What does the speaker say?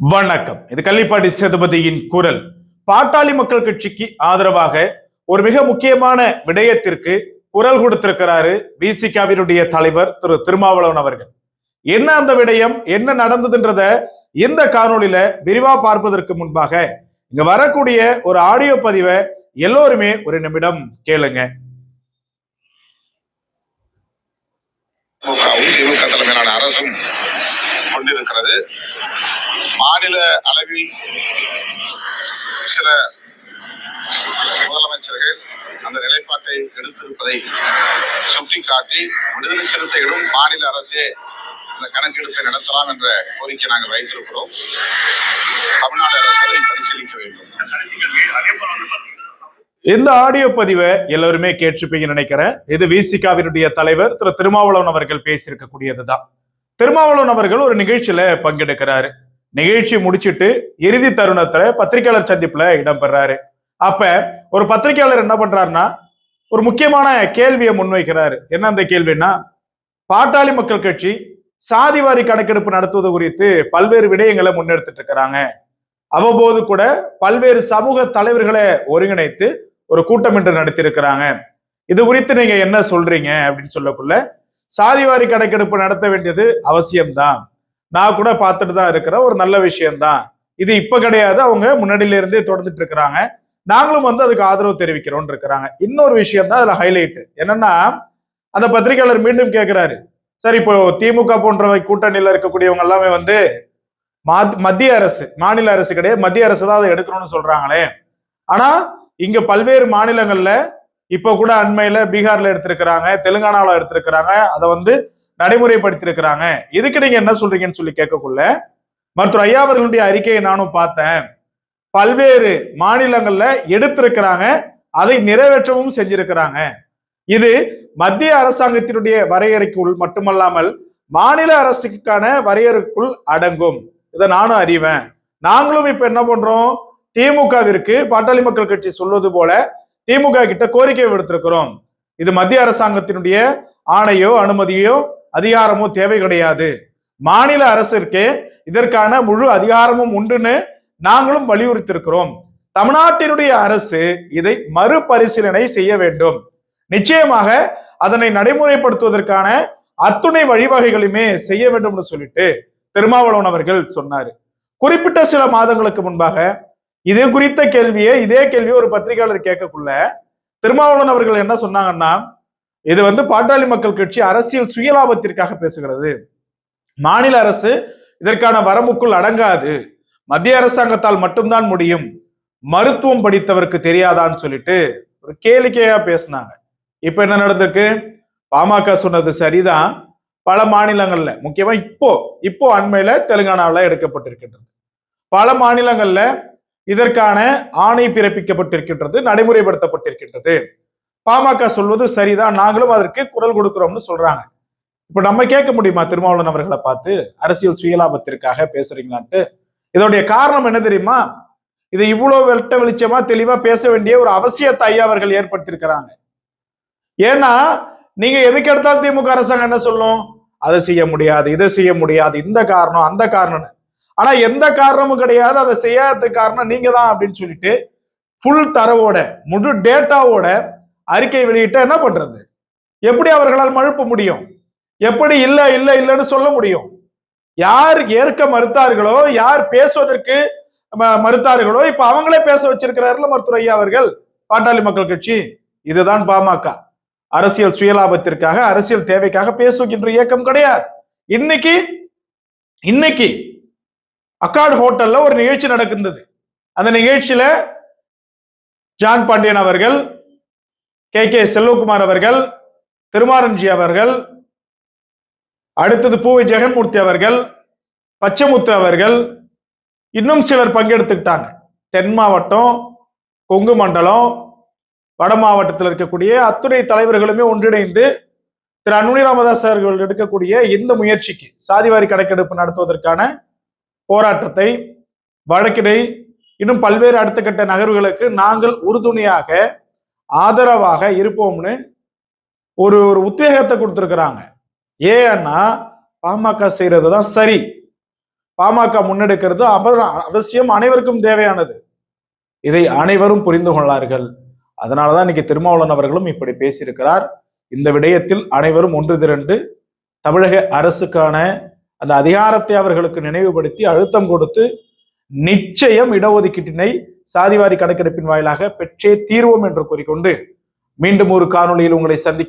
வணக்கம். இது கள்ளிப்பாடி சேதுபதியின் குரல். பாட்டாளி மக்கள் கட்சிக்கு ஆதரவாக ஒரு மிக முக்கியமான விடயத்திற்கு குரல் கொடுத்திருக்கிறாரு விசிகாவினுடைய தலைவர் திரு திருமாவளவன் அவர்கள். என்ன அந்த விடயம்? என்ன நடந்ததுன்றத இந்த காணொலியில விரிவா பார்ப்பதற்கு முன்பாக இங்க வரக்கூடிய ஒரு ஆடியோ பதிவை எல்லோருமே ஒரு நிமிடம் கேளுங்க. திமுக தலைமையிலான அரசும் கொண்டிருக்கிறது. மாநில அளவில் சில முதலமைச்சர்கள் அந்த நிலைப்பாட்டை எடுத்திருப்பதை சுட்டிக்காட்டி விடுதலை சிறுத்தைகளும் மாநில அரசே அந்த கணக்கெடுப்பை நடத்தலாம் என்ற கோரிக்கை நாங்கள் வைத்திருக்கிறோம். தமிழ்நாடு அரசு அதை பரிசீலிக்க வேண்டும். இந்த ஆடியோ பதிவை எல்லாருமே கேட்டிருப்பீங்க நினைக்கிறேன். இது விசிகாவினுடைய தலைவர் திரு திருமாவளவன் அவர்கள் பேசியிருக்கக்கூடியதுதான். திருமாவளவன் அவர்கள் ஒரு நிகழ்ச்சியில பங்கெடுக்கிறாரு. நிகழ்ச்சி முடிச்சிட்டு இறுதி தருணத்துல பத்திரிகையாளர் சந்திப்புல இடம்பெறாரு. அப்ப ஒரு பத்திரிகையாளர் என்ன பண்றாருன்னா ஒரு முக்கியமான கேள்வியை முன்வைக்கிறாரு. என்ன அந்த கேள்வின்னா பாட்டாளி மக்கள் கட்சி சாதிவாரி கணக்கெடுப்பு நடத்துவது குறித்து பல்வேறு விடயங்களை முன்னெடுத்துட்டு இருக்கிறாங்க. அவ்வப்போது கூட பல்வேறு சமூக தலைவர்களை ஒருங்கிணைத்து ஒரு கூட்டம் என்று நடத்தியிருக்கிறாங்க. இது குறித்து நீங்க என்ன சொல்றீங்க அப்படின்னு சொல்லக்குள்ள சாதிவாரி கணக்கெடுப்பு நடத்த வேண்டியது அவசியம்தான். நான் கூட பார்த்துட்டு தான் இருக்கிறேன். ஒரு நல்ல விஷயம்தான். இது இப்ப கிடையாது. அவங்க முன்னாடியில இருந்தே தொடர்ந்துட்டு இருக்கிறாங்க. நாங்களும் வந்து அதுக்கு ஆதரவு தெரிவிக்கிறோம் இருக்கிறாங்க. இன்னொரு விஷயம் தான் அதுல ஹைலைட் என்னன்னா அந்த பத்திரிகையாளர் மீண்டும் கேட்கிறாரு சார் இப்போ திமுக போன்றவை கூட்டணியில இருக்கக்கூடியவங்க எல்லாமே வந்து மத்திய அரசு மாநில அரசு கிடையாது. மத்திய அரசு தான் அதை எடுக்கணும்னு சொல்றாங்களே. ஆனா இங்க பல்வேறு மாநிலங்கள்ல இப்ப கூட அண்மையில பீகார்ல எடுத்திருக்கிறாங்க தெலுங்கானால எடுத்திருக்கிறாங்க. அதை வந்து நடைமுறைப்படுத்தியிருக்கிறாங்க. இதுக்கு நீங்க என்ன சொல்றீங்கன்னு சொல்லி கேட்கக்குள்ள மருத்துவர் ஐயா அவர்களுடைய அறிக்கையை நானும் பார்த்தேன். பல்வேறு மாநிலங்கள்ல எடுத்திருக்கிறாங்க அதை நிறைவேற்றவும் செஞ்சிருக்கிறாங்க. இது மத்திய அரசாங்கத்தினுடைய வரையறைக்குள் மட்டுமல்லாமல் மாநில அரசுக்கான வரையறைக்குள் அடங்கும். இதை நானும் அறிவேன். நாங்களும் இப்ப என்ன பண்றோம்? திமுகவிற்கு பாட்டாளி மக்கள் கட்சி சொல்வது போல திமுக கிட்ட கோரிக்கை விடுத்திருக்கிறோம். இது மத்திய அரசாங்கத்தினுடைய ஆணையோ அனுமதியோ அதிகாரமோ தேவை கிடையாது. மாநில அரசிற்கே இதற்கான முழு அதிகாரமும் உண்டுன்னு நாங்களும் வலியுறுத்திருக்கிறோம் தமிழ்நாட்டினுடைய அரசு இதை மறுபரிசீலனை செய்ய வேண்டும். நிச்சயமாக அதனை நடைமுறைப்படுத்துவதற்கான அத்துணை வழிவகைகளுமே செய்ய வேண்டும்னு சொல்லிட்டு திருமாவளவன் அவர்கள் சொன்னாரு. குறிப்பிட்ட சில மாதங்களுக்கு முன்பாக இது குறித்த கேள்வியை இதே கேள்வியை ஒரு பத்திரிகையாளர் கேட்கக்குள்ள திருமாவளவன் அவர்கள் என்ன சொன்னாங்கன்னா இது வந்து பாட்டாளி மக்கள் கட்சி அரசியல் சுயலாபத்திற்காக பேசுகிறது. மாநில அரசு இதற்கான வரம்புக்குள் அடங்காது. மத்திய அரசாங்கத்தால் மட்டும்தான் முடியும். மருத்துவம் படித்தவருக்கு தெரியாதான்னு சொல்லிட்டு ஒரு கேளிக்கையா பேசினாங்க. இப்ப என்ன நடந்திருக்கு? பாமக சொன்னது சரிதான். பல மாநிலங்கள்ல முக்கியமா இப்போ இப்போ அண்மையில தெலுங்கானாவில் எடுக்கப்பட்டிருக்கின்றது. பல மாநிலங்கள்ல இதற்கான ஆணை பிறப்பிக்கப்பட்டிருக்கின்றது நடைமுறைப்படுத்தப்பட்டிருக்கின்றது. பாமக சொல்வது சரிதான் நாங்களும் அதற்கு குரல் கொடுக்கிறோம்னு சொல்றாங்க. இப்ப நம்ம கேட்க முடியுமா திருமாவளவன் அவர்களை பார்த்து அரசியல் சுயலாபத்திற்காக பேசுறீங்களான்ட்டு? இதோடைய காரணம் என்ன தெரியுமா? இதை இவ்வளவு வெட்ட வெளிச்சமா தெளிவா பேச வேண்டிய ஒரு அவசியத்தை ஐயா அவர்கள் ஏற்படுத்தியிருக்கிறாங்க. ஏன்னா நீங்க எதுக்கு எடுத்தாலும் திமுக அரசாங்கம் என்ன சொல்லும்? அதை செய்ய முடியாது இதை செய்ய முடியாது இந்த காரணம் அந்த காரணம்னு. ஆனா எந்த காரணமும் கிடையாது அதை செய்யாததுக்கு காரணம் நீங்க தான் அப்படின்னு சொல்லிட்டு ஃபுல் தரவோட முழு டேட்டாவோட அறிக்கை வெளியிட்டா என்ன பண்றது? எப்படி அவர்களால் மழுப்ப முடியும்? எப்படி இல்ல இல்ல இல்லைன்னு சொல்ல முடியும்? யார் ஏற்க மறுத்தார்களோ யார் பேசுவதற்கு மறுத்தார்களோ இப்ப அவங்களே பேச வச்சிருக்கிறார்கள் மருத்துவர் ஐயா அவர்கள் பாட்டாளி மக்கள் கட்சி. இதுதான் பாமக. அரசியல் சுயலாபத்திற்காக அரசியல் தேவைக்காக பேசுகின்ற இயக்கம் கிடையாது. இன்னைக்கு இன்னைக்கு அக்கார்டு ஹோட்டல்ல ஒரு நிகழ்ச்சி நடக்கின்றது. அந்த நிகழ்ச்சியில ஜான் பாண்டியன் அவர்கள் கே. கே. செல்வகுமார் அவர்கள் திருமாரஞ்சி அவர்கள் அடுத்தது பூவை ஜெகன்மூர்த்தி அவர்கள் பச்சைமுத்து அவர்கள் இன்னும் சிலர் பங்கெடுத்துக்கிட்டாங்க. தென் மாவட்டம் கொங்கு மண்டலம் வட மாவட்டத்தில் இருக்கக்கூடிய அத்துணை தலைவர்களுமே ஒன்றிணைந்து திரு அன்புமணி ராமதாஸ் அவர்கள் எடுக்கக்கூடிய இந்த முயற்சிக்கு சாதிவாரி கணக்கெடுப்பு நடத்துவதற்கான போராட்டத்தை வழக்கினை இன்னும் பல்வேறு அடுத்த கட்ட நகர்வுகளுக்கு நாங்கள் உறுதுணையாக ஆதரவாக இருப்போம்னு ஒரு ஒரு உத்வேகத்தை கொடுத்துருக்குறாங்க. ஏன்னா பாமக செய்யறது தான் சரி. பாமக முன்னெடுக்கிறது அவர் அவசியம் அனைவருக்கும் தேவையானது. இதை அனைவரும் புரிந்து கொள்ளார்கள். அதனாலதான் இன்னைக்கு திருமாவளவன் அவர்களும் இப்படி பேசியிருக்கிறார். இந்த விடயத்தில் அனைவரும் ஒன்று திரண்டு தமிழக அரசுக்கான அந்த அதிகாரத்தை அவர்களுக்கு நினைவுபடுத்தி அழுத்தம் கொடுத்து நிச்சயம் இடஒதுக்கீட்டினை சாதிவாரி கணக்கெடுப்பின் வாயிலாக பெற்றே தீர்வோம் என்று கூறிக்கொண்டு மீண்டும் ஒரு காணொளியில் உங்களை சந்திக்க